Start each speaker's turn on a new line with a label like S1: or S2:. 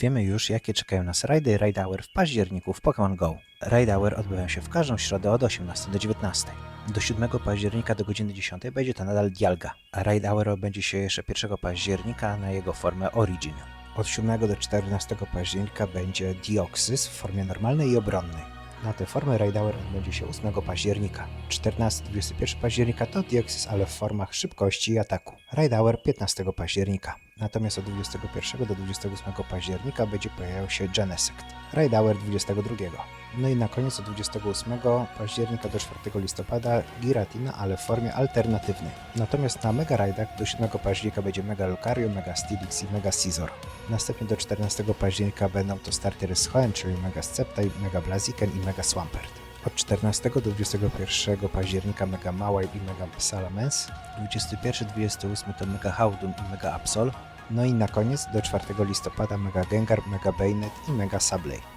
S1: Wiemy już, jakie czekają nas rajdy i Raid Hour w październiku w Pokémon GO. Raid Hour odbywają się w każdą środę od 18 do 19. Do 7 października do godziny 10 będzie to nadal Dialga, a Raid Hour odbędzie się jeszcze 1 października na jego formę Origin. Od 7 do 14 października będzie Dioxys w formie normalnej i obronnej. Na tę formę Raid Hour odbędzie się 8 października. 14-21 października to Dioxys, ale w formach szybkości i ataku. Raid Hour 15 października. Natomiast od 21 do 28 października będzie pojawiał się Genesect. Raid Hour 22. No i na koniec od 28 października do 4 listopada Giratina, ale w formie alternatywnej. Natomiast na Mega Raidach do 7 października będzie Mega Lucario, Mega Steelix i Mega Scizor. Następnie do 14 października będą to startery z Hoenn, czyli Mega Sceptile, Mega Blaziken i Mega Swampert. Od 14 do 21 października Mega Mawile i Mega Salamence, 21-28 to Mega Howdun i Mega Absol, no i na koniec do 4 listopada Mega Gengar, Mega Bayonet i Mega Sableye.